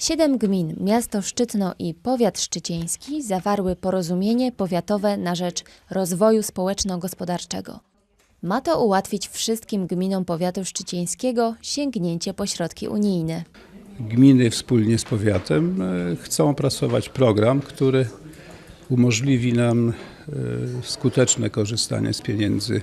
Siedem gmin, miasto Szczytno i powiat szczycieński zawarły porozumienie powiatowe na rzecz rozwoju społeczno-gospodarczego. Ma to ułatwić wszystkim gminom powiatu szczycieńskiego sięgnięcie po środki unijne. Gminy wspólnie z powiatem e, chcą opracować program, który umożliwi nam e, skuteczne korzystanie z pieniędzy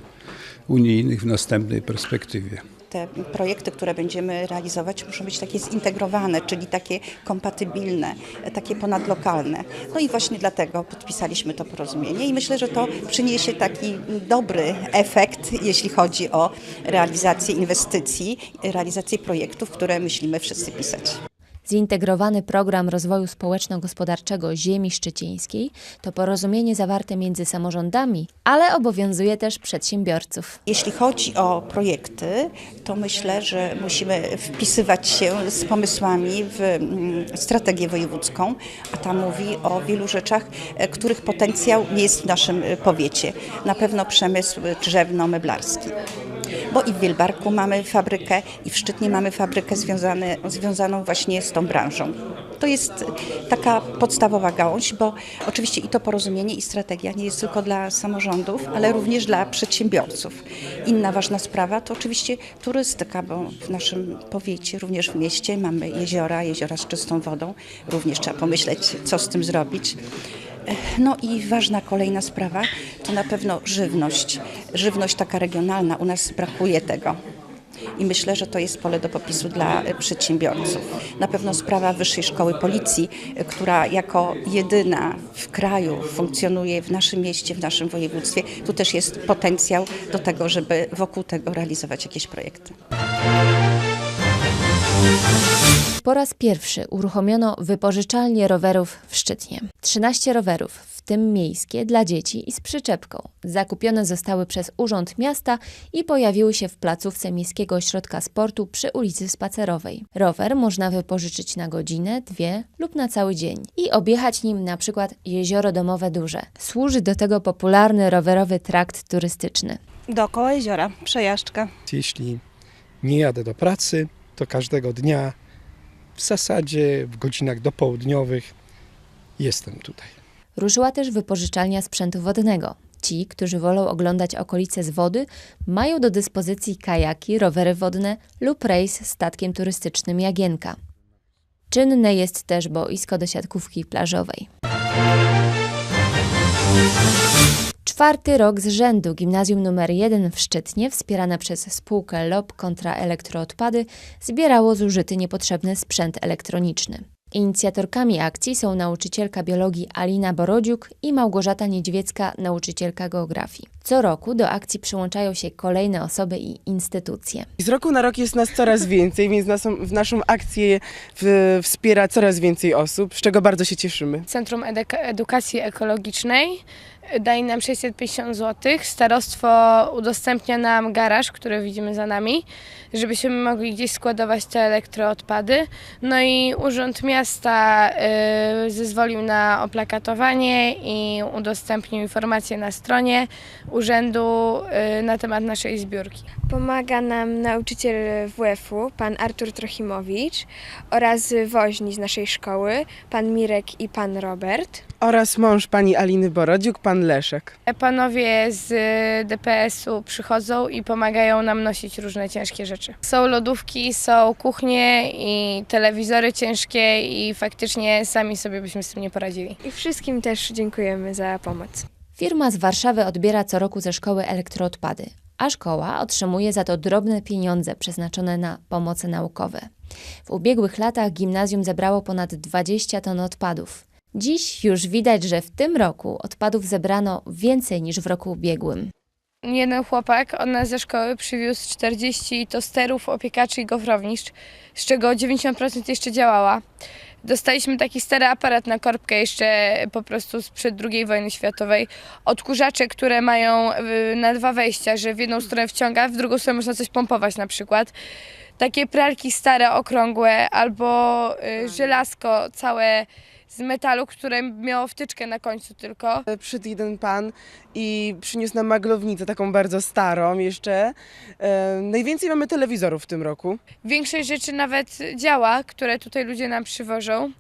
unijnych w następnej perspektywie. Te projekty, które będziemy realizować, muszą być takie zintegrowane, czyli takie kompatybilne, takie ponadlokalne. No i właśnie dlatego podpisaliśmy to porozumienie i myślę, że to przyniesie taki dobry efekt, jeśli chodzi o realizację inwestycji, realizację projektów, które myślimy wszyscy pisać. Zintegrowany program rozwoju społeczno-gospodarczego ziemi szczycieńskiej to porozumienie zawarte między samorządami, ale obowiązuje też przedsiębiorców. Jeśli chodzi o projekty, to myślę, że musimy wpisywać się z pomysłami w mm, strategię wojewódzką, a ta mówi o wielu rzeczach, e, których potencjał nie jest w naszym e, powiecie. Na pewno przemysł drzewno-meblarski. Bo i w Wilbarku mamy fabrykę, i w Szczytnie mamy fabrykę związane, związaną właśnie z tą branżą. To jest taka podstawowa gałąź, bo oczywiście i to porozumienie, i strategia nie jest tylko dla samorządów, ale również dla przedsiębiorców. Inna ważna sprawa to oczywiście turystyka, bo w naszym powiecie, również w mieście mamy jeziora, jeziora z czystą wodą. Również trzeba pomyśleć, co z tym zrobić. No i ważna kolejna sprawa to na pewno żywność. Żywność taka regionalna, u nas brakuje tego. I myślę, że to jest pole do popisu dla e, przedsiębiorców. Na pewno sprawa Wyższej Szkoły Policji, e, która jako jedyna w kraju funkcjonuje w naszym mieście, w naszym województwie. Tu też jest potencjał do tego, żeby wokół tego realizować jakieś projekty. Po raz pierwszy uruchomiono wypożyczalnię rowerów w Szczytnie. 13 rowerów, w tym miejskie, dla dzieci i z przyczepką. Zakupione zostały przez Urząd Miasta i pojawiły się w placówce Miejskiego Ośrodka Sportu przy ulicy Spacerowej. Rower można wypożyczyć na godzinę, dwie lub na cały dzień i objechać nim na przykład jezioro domowe duże. Służy do tego popularny rowerowy trakt turystyczny. Dookoła jeziora, przejażdżka. Jeśli nie jadę do pracy, to każdego dnia w zasadzie w godzinach dopołudniowych jestem tutaj. Ruszyła też wypożyczalnia sprzętu wodnego. Ci, którzy wolą oglądać okolice z wody, mają do dyspozycji kajaki, rowery wodne lub rejs statkiem turystycznym Jagienka. Czynne jest też boisko do siatkówki plażowej. Czwarty rok z rzędu Gimnazjum nr 1 w Szczytnie, wspierane przez spółkę LOB kontra elektroodpady, zbierało zużyty niepotrzebny sprzęt elektroniczny. Inicjatorkami akcji są nauczycielka biologii Alina Borodziuk i Małgorzata Niedźwiecka, nauczycielka geografii. Co roku do akcji przyłączają się kolejne osoby i instytucje. Z roku na rok jest nas coraz więcej, więc naszą, w naszą akcję w, wspiera coraz więcej osób, z czego bardzo się cieszymy. Centrum Edukacji Ekologicznej daje nam 650 zł. Starostwo udostępnia nam garaż, który widzimy za nami, żebyśmy mogli gdzieś składować te elektroodpady. No i Urząd Miasta y, zezwolił na oplakatowanie i udostępnił informacje na stronie urzędu y, na temat naszej zbiórki. Pomaga nam nauczyciel WF-u, pan Artur Trochimowicz oraz woźni z naszej szkoły, pan Mirek i pan Robert. Oraz mąż pani Aliny Borodziuk, pan Leszek. Panowie z DPS-u przychodzą i pomagają nam nosić różne ciężkie rzeczy. Są lodówki, są kuchnie i telewizory ciężkie i faktycznie sami sobie byśmy z tym nie poradzili. I wszystkim też dziękujemy za pomoc. Firma z Warszawy odbiera co roku ze szkoły elektroodpady, a szkoła otrzymuje za to drobne pieniądze przeznaczone na pomoce naukowe. W ubiegłych latach gimnazjum zebrało ponad 20 ton odpadów. Dziś już widać, że w tym roku odpadów zebrano więcej niż w roku ubiegłym. Jeden chłopak od nas ze szkoły przywiózł 40 tosterów, opiekaczy i gofrownic, z czego 90% jeszcze działała. Dostaliśmy taki stary aparat na korbkę jeszcze po prostu sprzed II wojny światowej. Odkurzacze, które mają y, na dwa wejścia, że w jedną stronę wciąga, w drugą stronę można coś pompować na przykład. Takie pralki stare, okrągłe albo y, żelazko całe z metalu, które miało wtyczkę na końcu tylko. Przyszedł jeden pan i przyniósł nam maglownicę, taką bardzo starą jeszcze. E, najwięcej mamy telewizorów w tym roku. Większość rzeczy nawet działa, które tutaj ludzie nam przywożą.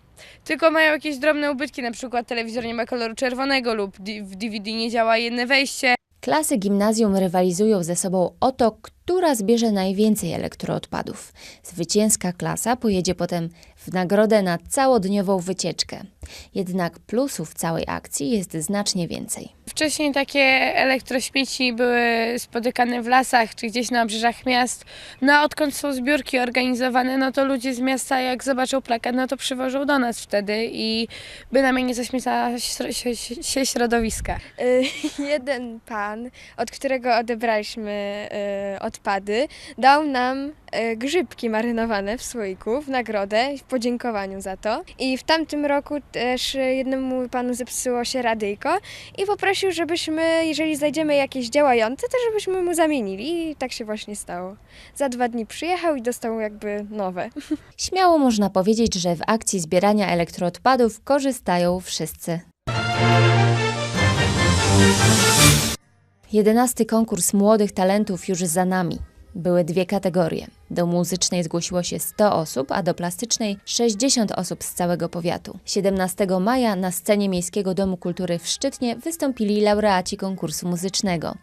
Tylko mają jakieś drobne ubytki, na przykład telewizor nie ma koloru czerwonego lub di- w DVD nie działa jedne wejście. Klasy gimnazjum rywalizują ze sobą o to, która zbierze najwięcej elektroodpadów. Zwycięska klasa pojedzie potem w nagrodę na całodniową wycieczkę. Jednak plusów całej akcji jest znacznie więcej. Wcześniej takie elektrośmieci były spotykane w lasach czy gdzieś na obrzeżach miast. No a odkąd są zbiórki organizowane, no to ludzie z miasta jak zobaczą plakat, no to przywożą do nas wtedy i bynajmniej nie zaśmieca śro- się, środowiska. Y, Jeden pan, od którego odebraliśmy y, odpady, dał nam y, grzybki marynowane w słoiku w nagrodę, w podziękowaniu za to. I w tamtym roku też jednemu panu zepsuło się radyjko i poprosił, żebyśmy, jeżeli znajdziemy jakieś działające, to żebyśmy mu zamienili. I tak się właśnie stało. Za dwa dni przyjechał i dostał jakby nowe. Śmiało można powiedzieć, że w akcji zbierania elektroodpadów korzystają wszyscy. Jedenasty konkurs młodych talentów już za nami. Były dwie kategorie. Do muzycznej zgłosiło się 100 osób, a do plastycznej 60 osób z całego powiatu. 17 maja na scenie Miejskiego Domu Kultury w Szczytnie wystąpili laureaci konkursu muzycznego.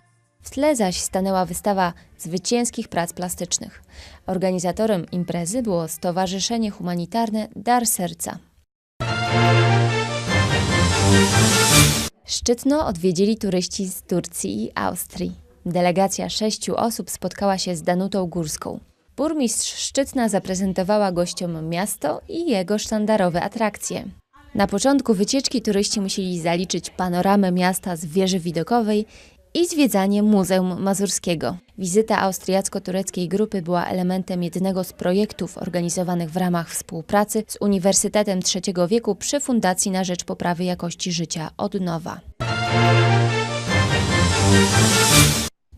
W tle zaś stanęła wystawa zwycięskich prac plastycznych. Organizatorem imprezy było Stowarzyszenie Humanitarne Dar Serca. Szczytno odwiedzili turyści z Turcji i Austrii. Delegacja sześciu osób spotkała się z Danutą Górską. Burmistrz Szczytna zaprezentowała gościom miasto i jego sztandarowe atrakcje. Na początku wycieczki turyści musieli zaliczyć panoramę miasta z wieży widokowej i zwiedzanie Muzeum Mazurskiego. Wizyta austriacko-tureckiej grupy była elementem jednego z projektów organizowanych w ramach współpracy z Uniwersytetem Trzeciego Wieku przy Fundacji na Rzecz Poprawy Jakości Życia Odnowa.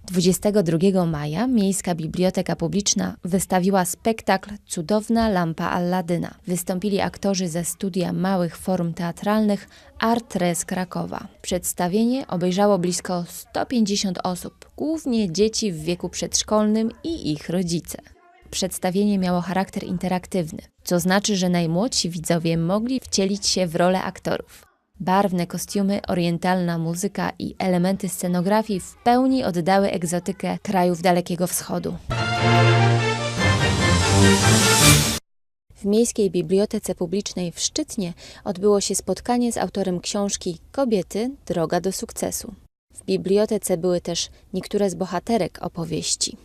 22 maja Miejska Biblioteka Publiczna wystawiła spektakl Cudowna lampa Alladyna. Wystąpili aktorzy ze studia małych form teatralnych Art Res Krakowa. Przedstawienie obejrzało blisko 150 osób, głównie dzieci w wieku przedszkolnym i ich rodzice. Przedstawienie miało charakter interaktywny, co znaczy, że najmłodsi widzowie mogli wcielić się w rolę aktorów. Barwne kostiumy, orientalna muzyka i elementy scenografii w pełni oddały egzotykę krajów Dalekiego Wschodu. W Miejskiej Bibliotece Publicznej w Szczytnie odbyło się spotkanie z autorem książki Kobiety – Droga do sukcesu. W bibliotece były też niektóre z bohaterek opowieści.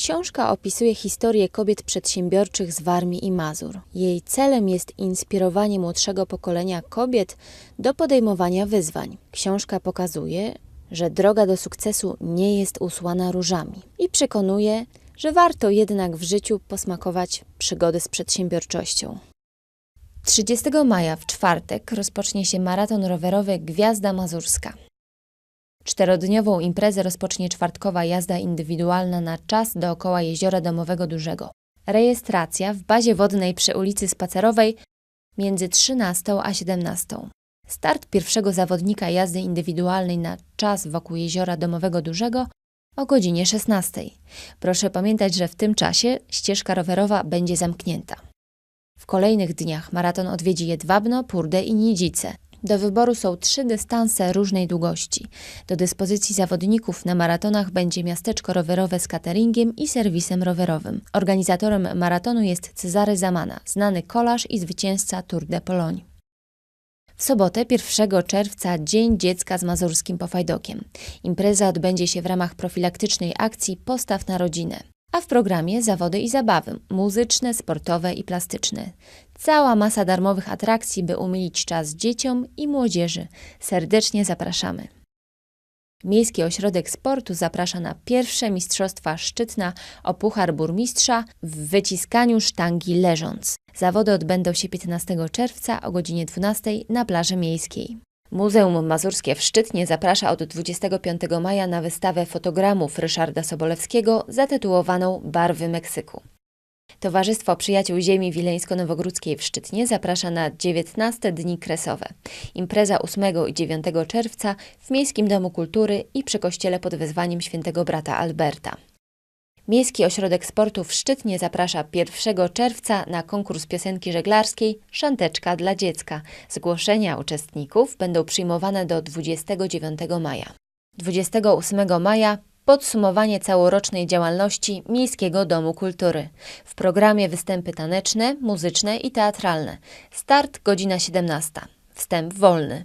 Książka opisuje historię kobiet przedsiębiorczych z Warmii i Mazur. Jej celem jest inspirowanie młodszego pokolenia kobiet do podejmowania wyzwań. Książka pokazuje, że droga do sukcesu nie jest usłana różami i przekonuje, że warto jednak w życiu posmakować przygody z przedsiębiorczością. 30 maja w czwartek rozpocznie się maraton rowerowy Gwiazda Mazurska. Czterodniową imprezę rozpocznie czwartkowa jazda indywidualna na czas dookoła jeziora domowego Dużego. Rejestracja w bazie wodnej przy ulicy Spacerowej między 13 a 17. Start pierwszego zawodnika jazdy indywidualnej na czas wokół jeziora domowego Dużego o godzinie 16. Proszę pamiętać, że w tym czasie ścieżka rowerowa będzie zamknięta. W kolejnych dniach maraton odwiedzi Jedwabno, Purdę i Nidzice. Do wyboru są trzy dystanse różnej długości. Do dyspozycji zawodników na maratonach będzie miasteczko rowerowe z cateringiem i serwisem rowerowym. Organizatorem maratonu jest Cezary Zamana, znany kolarz i zwycięzca Tour de Pologne. W sobotę 1 czerwca Dzień Dziecka z Mazurskim Pofajdokiem. Impreza odbędzie się w ramach profilaktycznej akcji Postaw na rodzinę. A w programie zawody i zabawy muzyczne, sportowe i plastyczne. Cała masa darmowych atrakcji, by umilić czas dzieciom i młodzieży. Serdecznie zapraszamy. Miejski Ośrodek Sportu zaprasza na pierwsze Mistrzostwa Szczytna o Puchar Burmistrza w wyciskaniu sztangi leżąc. Zawody odbędą się 15 czerwca o godzinie 12 na plaży miejskiej. Muzeum Mazurskie w Szczytnie zaprasza od 25 maja na wystawę fotogramów Ryszarda Sobolewskiego zatytułowaną Barwy Meksyku. Towarzystwo Przyjaciół Ziemi Wileńsko-Nowogródzkiej w Szczytnie zaprasza na 19 Dni Kresowe. Impreza 8 i 9 czerwca w Miejskim Domu Kultury i przy kościele pod wezwaniem świętego brata Alberta. Miejski Ośrodek Sportu w Szczytnie zaprasza 1 czerwca na konkurs piosenki żeglarskiej Szanteczka dla dziecka. Zgłoszenia uczestników będą przyjmowane do 29 maja. 28 maja podsumowanie całorocznej działalności Miejskiego Domu Kultury. W programie występy taneczne, muzyczne i teatralne. Start godzina 17. Wstęp wolny.